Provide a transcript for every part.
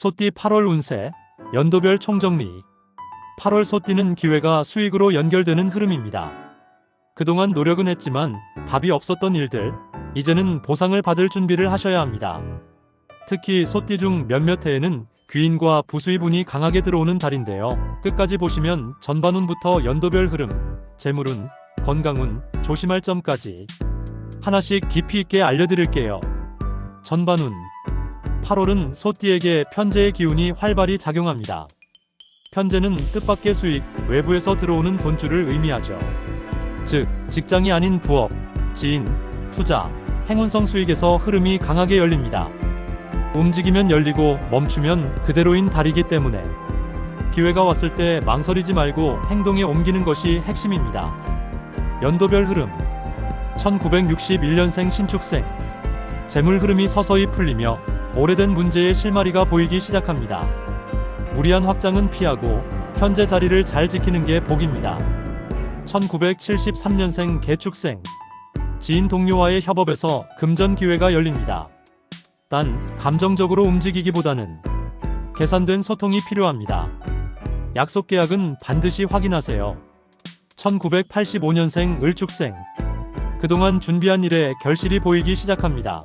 소띠 8월 운세, 연도별 총정리. 8월 소띠는 기회가 수익으로 연결되는 흐름입니다. 그동안 노력은 했지만 답이 없었던 일들, 이제는 보상을 받을 준비를 하셔야 합니다. 특히 소띠 중 몇몇 해에는 귀인과 부수입운이 강하게 들어오는 달인데요. 끝까지 보시면 전반운부터 연도별 흐름, 재물운, 건강운, 조심할 점까지 하나씩 깊이 있게 알려드릴게요. 전반운 8월은 소띠에게 편재의 기운이 활발히 작용합니다. 편재는 뜻밖의 수익, 외부에서 들어오는 돈줄을 의미하죠. 즉, 직장이 아닌 부업, 지인, 투자, 행운성 수익에서 흐름이 강하게 열립니다. 움직이면 열리고 멈추면 그대로인 달이기 때문에 기회가 왔을 때 망설이지 말고 행동에 옮기는 것이 핵심입니다. 연도별 흐름 1961년생 신축생 재물 흐름이 서서히 풀리며 오래된 문제의 실마리가 보이기 시작합니다. 무리한 확장은 피하고 현재 자리를 잘 지키는 게 복입니다. 1973년생 개축생 지인 동료와의 협업에서 금전 기회가 열립니다. 단 감정적으로 움직이기보다는 계산된 소통이 필요합니다. 약속 계약은 반드시 확인하세요. 1985년생 을축생 그동안 준비한 일에 결실이 보이기 시작합니다.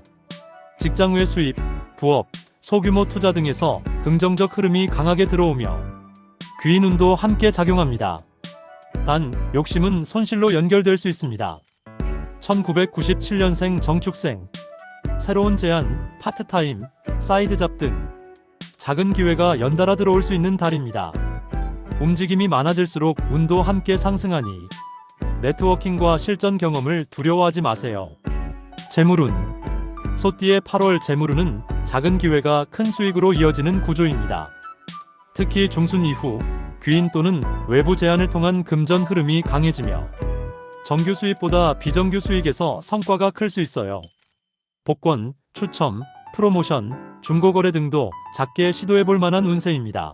직장 외 수입, 부업, 소규모 투자 등에서 긍정적 흐름이 강하게 들어오며 귀인운도 함께 작용합니다. 단 욕심은 손실로 연결될 수 있습니다. 1997년생 정축생 새로운 제안, 파트타임, 사이드 잡 등 작은 기회가 연달아 들어올 수 있는 달입니다. 움직임이 많아질수록 운도 함께 상승하니 네트워킹과 실전 경험을 두려워하지 마세요. 재물운 소띠의 8월 재물운은 작은 기회가 큰 수익으로 이어지는 구조입니다. 특히 중순 이후 귀인 또는 외부 제안을 통한 금전 흐름이 강해지며 정규 수입보다 비정규 수익에서 성과가 클 수 있어요. 복권, 추첨, 프로모션, 중고거래 등도 작게 시도해 볼 만한 운세입니다.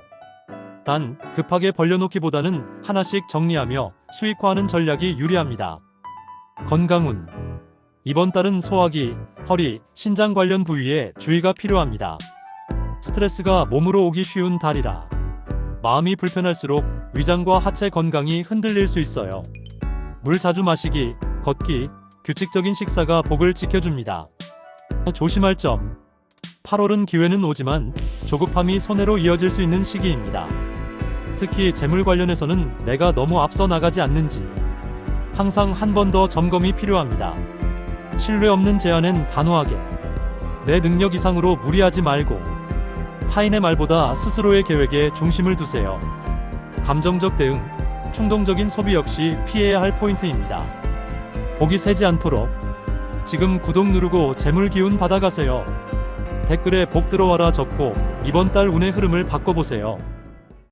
단 급하게 벌려놓기보다는 하나씩 정리하며 수익화하는 전략이 유리합니다. 건강운 이번 달은 소화기, 허리, 신장 관련 부위에 주의가 필요합니다. 스트레스가 몸으로 오기 쉬운 달이라 마음이 불편할수록 위장과 하체 건강이 흔들릴 수 있어요. 물 자주 마시기, 걷기, 규칙적인 식사가 복을 지켜줍니다. 조심할 점 8월은 기회는 오지만 조급함이 손해로 이어질 수 있는 시기입니다. 특히 재물 관련해서는 내가 너무 앞서 나가지 않는지 항상 한 번 더 점검이 필요합니다. 신뢰 없는 제안엔 단호하게 내 능력 이상으로 무리하지 말고 타인의 말보다 스스로의 계획에 중심을 두세요. 감정적 대응, 충동적인 소비 역시 피해야 할 포인트입니다. 복이 새지 않도록 지금 구독 누르고 재물 기운 받아가세요. 댓글에 복 들어와라 적고 이번 달 운의 흐름을 바꿔보세요.